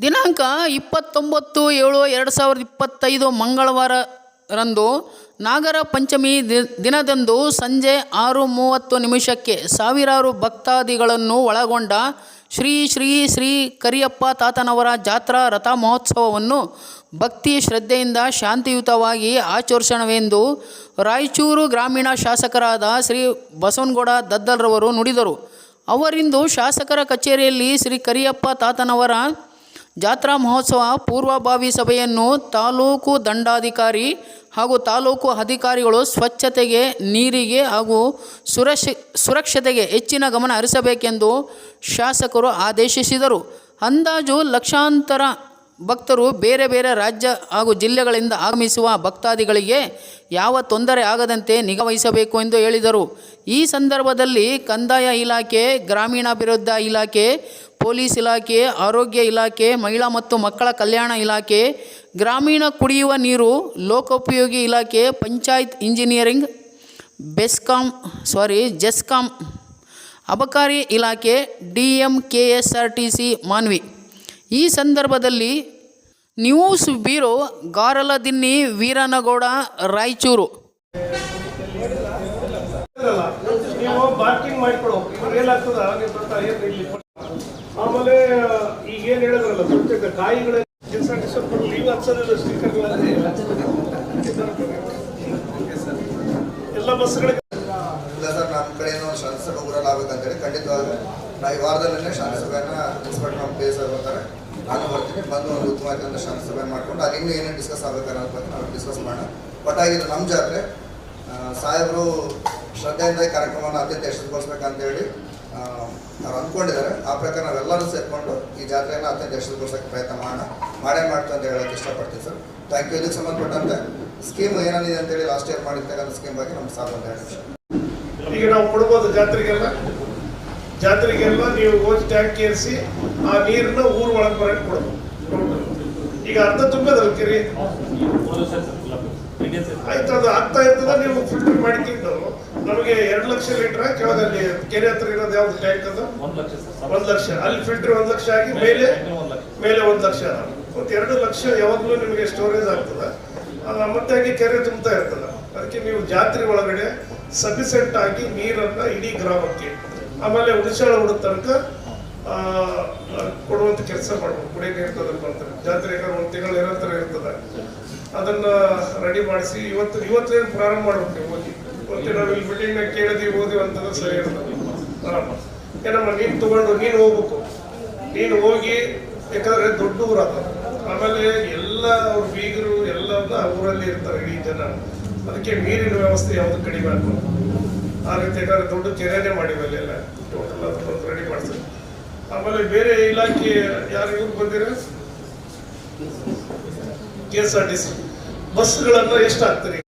ದಿನಾಂಕ ಇಪ್ಪತ್ತೊಂಬತ್ತು ಏಳು ಎರಡು ಸಾವಿರದ ಇಪ್ಪತ್ತೈದು ಮಂಗಳವಾರರಂದು ನಾಗರ ಪಂಚಮಿ ದಿನದಂದು ಸಂಜೆ ಆರು ಮೂವತ್ತು ನಿಮಿಷಕ್ಕೆ ಸಾವಿರಾರು ಭಕ್ತಾದಿಗಳನ್ನು ಒಳಗೊಂಡ ಶ್ರೀ ಶ್ರೀ ಶ್ರೀ ಕರಿಯಪ್ಪ ತಾತನವರ ಜಾತ್ರಾ ರಥ ಮಹೋತ್ಸವವನ್ನು ಭಕ್ತಿ ಶ್ರದ್ಧೆಯಿಂದ ಶಾಂತಿಯುತವಾಗಿ ಆಚರಿಸೋಣವೆಂದು ರಾಯಚೂರು ಗ್ರಾಮೀಣ ಶಾಸಕರಾದ ಶ್ರೀ ಬಸವನಗೌಡ ದದ್ದಲ್ರವರು ನುಡಿದರು. ಅವರಿಂದು ಶಾಸಕರ ಕಚೇರಿಯಲ್ಲಿ ಶ್ರೀ ಕರಿಯಪ್ಪ ತಾತನವರ ಜಾತ್ರಾ ಮಹೋತ್ಸವ ಪೂರ್ವಭಾವಿ ಸಭೆಯನ್ನು ತಾಲೂಕು ದಂಡಾಧಿಕಾರಿ ಹಾಗೂ ತಾಲೂಕು ಅಧಿಕಾರಿಗಳು ಸ್ವಚ್ಛತೆಗೆ, ನೀರಿಗೆ ಹಾಗೂ ಸುರಕ್ಷ, ಸುರಕ್ಷತೆಗೆ ಹೆಚ್ಚಿನ ಗಮನ ಹರಿಸಬೇಕೆಂದು ಶಾಸಕರು ಆದೇಶಿಸಿದರು. ಅಂದಾಜು ಲಕ್ಷಾಂತರ ಭಕ್ತರು ಬೇರೆ ಬೇರೆ ರಾಜ್ಯ ಹಾಗೂ ಜಿಲ್ಲೆಗಳಿಂದ ಆಗಮಿಸುವ ಭಕ್ತಾದಿಗಳಿಗೆ ಯಾವ ತೊಂದರೆ ಆಗದಂತೆ ನಿಗಾವಹಿಸಬೇಕು ಎಂದು ಹೇಳಿದರು. ಈ ಸಂದರ್ಭದಲ್ಲಿ ಕಂದಾಯ ಇಲಾಖೆ, ಗ್ರಾಮೀಣಾಭಿವೃದ್ಧಿ ಇಲಾಖೆ ಪೊಲೀಸ್ ಇಲಾಖೆ, ಆರೋಗ್ಯ ಇಲಾಖೆ, ಮಹಿಳಾ ಮತ್ತು ಮಕ್ಕಳ ಕಲ್ಯಾಣ ಇಲಾಖೆ, ಗ್ರಾಮೀಣ ಕುಡಿಯುವ ನೀರು, ಲೋಕೋಪಯೋಗಿ ಇಲಾಖೆ, ಪಂಚಾಯತ್ ಇಂಜಿನಿಯರಿಂಗ್, ಬೆಸ್ಕಾಂ ಸಾರಿ ಜೆಸ್ಕಾಂ, ಅಬಕಾರಿ ಇಲಾಖೆ D M K S R T C Manvi. ಈ ಸಂದರ್ಭದಲ್ಲಿ ನ್ಯೂಸ್ ಬ್ಯೂರೋ ಗಾರಲದಿನ್ನಿ ವೀರನಗೌಡ, ರಾಯಚೂರು. ನೀವು ಆಮೇಲೆ ಈಗ ಏನ್ ಹೇಳಿದ್ರಲ್ಲ, ಪ್ರತ್ಯೇಕ ಕಾಯಿಗಳ ನೀವು ಹಚ್ಚೋದಿಲ್ಲ ಸ್ಟಿಕ್ಕರ್ಗಳಲ್ಲಿ ಎಲ್ಲ ಬಸ್ಗಳಿಗೆ. ಸರ್, ನಮ್ಮ ಕಡೆಯಿಂದ ಒಂದು ಶಾಂತಿಸಭೆ ಊರಲ್ಲಾಗಬೇಕಂತೇಳಿ ಖಂಡಿತವಾಗ್ಲೂ ನಾವು ಈ ವಾರದಲ್ಲೇ ಶಾಂತಿಸಭೆಯನ್ನ ಇನ್ಸ್ಪೆಕ್ಟರ್ ನಮ್ಮ ಪಿ ಎಸ್ ಬರ್ತಾರೆ. ನಾನು ಬರ್ತೀನಿ, ಬಂದು ಮಾಡ್ಕೊಂಡು ಅಲ್ಲಿ ಡಿಸ್ಕಸ್ ಡಿಸ್ಕಸ್ ಮಾಡೋಣ. ನಮ್ಮ ಜಾತ್ರೆ ಸಾಹೇಬರು ಶ್ರದ್ಧೆಯಿಂದ ಈ ಕಾರ್ಯಕ್ರಮವನ್ನು ಅತ್ಯಂತ ಯಶಸ್ವಿಗೊಳಿಸ್ಬೇಕಂತೇಳಿ ಅವ್ರು ಅಂದ್ಕೊಂಡಿದ್ದಾರೆ. ಆ ಪ್ರಕಾರ ನಾವೆಲ್ಲರೂ ಸೇರಿಕೊಂಡು ಈ ಜಾತ್ರೆಯನ್ನು ಅತ್ಯಂತ ಯಶಸ್ವಿಗೊಳಿಸೋಕ್ಕೆ ಪ್ರಯತ್ನ ಮಾಡೋಣ. ಮಾಡೇ ಮಾಡ್ತು ಅಂತ ಹೇಳೋಕ್ಕೆ ಇಷ್ಟಪಡ್ತೀವಿ ಸರ್. ಥ್ಯಾಂಕ್ ಯು ಇದಕ್ಕೆ ಸಂಬಂಧಪಟ್ಟಂತೆ ಸ್ಕೀಮ್ ಏನೇನಿದೆ ಅಂತೇಳಿ ಲಾಸ್ಟ್ ಇಯರ್ ಮಾಡಿರ್ತಕ್ಕಂಥ ಸ್ಕೀಮ್ ಬಗ್ಗೆ ನಮ್ಗೆ ಸಾಕು ಅಂತ ಹೇಳಿ ಈಗ ನಾವು ಕೊಡ್ಬೋದು ಜಾತ್ರೆಗೆಲ್ಲ. ಜಾತ್ರೆಗೆಲ್ಲ ನೀವು ಹೋಗಿ ಟ್ಯಾಂಕ್ ಏರಿಸಿ ಆ ನೀರನ್ನ ಊರು ಒಳಗೆ ಬರಕ್ಕೆ ಕೊಡೋದು ಈಗ ಅರ್ಧ ತುಂಬದಲ್ಲ ಕೆರೆ ಆಯ್ತು ಅದು ಆಗ್ತಾ ಇರ್ತದ ನೀವು ಫಿಲ್ಟರ್ ಮಾಡಿಕೊಂಡು. ನಮಗೆ ಎರಡು ಲಕ್ಷ ಲೀಟರ್ ಕೆಳಗಲ್ಲಿ ಕೆರೆ ಹತ್ರ ಇರೋದು ಯಾವ್ದು ಟ್ಯಾಂಕ್ ಅದು? ಒಂದ್ ಲಕ್ಷ ಅಲ್ಲಿ ಫಿಲ್ಟರ್ ಒಂದ್ ಲಕ್ಷ ಆಗಿ ಮೇಲೆ ಮೇಲೆ ಒಂದ್ ಲಕ್ಷ. ಮತ್ತೆ ಎರಡು ಲಕ್ಷ ಯಾವಾಗ್ಲೂ ನಿಮಗೆ ಸ್ಟೋರೇಜ್ ಆಗ್ತದ. ಮತ್ತಾಗಿ ಮತ್ತೆ ಕೆರೆ ತುಂಬ್ತಾ ಇರ್ತದ. ಅದಕ್ಕೆ ನೀವು ಜಾತ್ರೆ ಒಳಗಡೆ ಸಫಿಸೆಂಟ್ ಆಗಿ ನೀರನ್ನ ಇಡೀ ಗ್ರಾಮಕ್ಕೆ ಆಮೇಲೆ ಉಳಿಸಾಳ ಹುಡುಗ ತನಕ ಕೊಡುವಂತ ಕೆಲಸ ಮಾಡ್ಬೇಕು ಕುಡಿಯ ನೀರು ಬರ್ತಾರೆ. ಜಾತ್ರೆ ಒಂದ್ ಒಂದು ತಿಂಗಳು ತರ ಇರ್ತದ. ಅದನ್ನ ರೆಡಿ ಮಾಡಿಸಿ ಇವತ್ತು ಇವತ್ತೇನು ಪ್ರಾರಂಭ ಮಾಡ್ಬೇಕು ನೀವು ಹೋಗಿ? ಮತ್ತೆ ನಾವು ಅಂತಂದ್ರೆ ಸರಿ. ಏನಮ್ಮ ನೀನ್ ತಗೊಂಡು, ನೀನು ಹೋಗ್ಬೇಕು. ನೀನು ಹೋಗಿ, ಯಾಕಂದ್ರೆ ದೊಡ್ಡ ಊರ ಆಮೇಲೆ ಎಲ್ಲ ಬೀಗರು ಎಲ್ಲ ಊರಲ್ಲಿ ಇರ್ತಾರೆ ಇಡೀ ಜನ. ಅದಕ್ಕೆ ನೀರಿನ ವ್ಯವಸ್ಥೆ ಯಾವುದು ಕಡಿಮೆ ಆಗ್ಬೋದು ಆ ರೀತಿ ಯಾಕಂದ್ರೆ ದೊಡ್ಡ ಕೆರೆನೇ ಮಾಡಿವಿ ಅಲ್ಲೆಲ್ಲ ಟೋಟಲ್ ರೆಡಿ ಮಾಡ್ತೀವಿ ಆಮೇಲೆ ಬೇರೆ ಇಲಾಖೆ ಯಾರು ಇವ್ರು ಬಂದಿರ? K S R T C ಬಸ್ಗಳನ್ನ ಎಷ್ಟು ಹಾಕ್ತೀರಿ?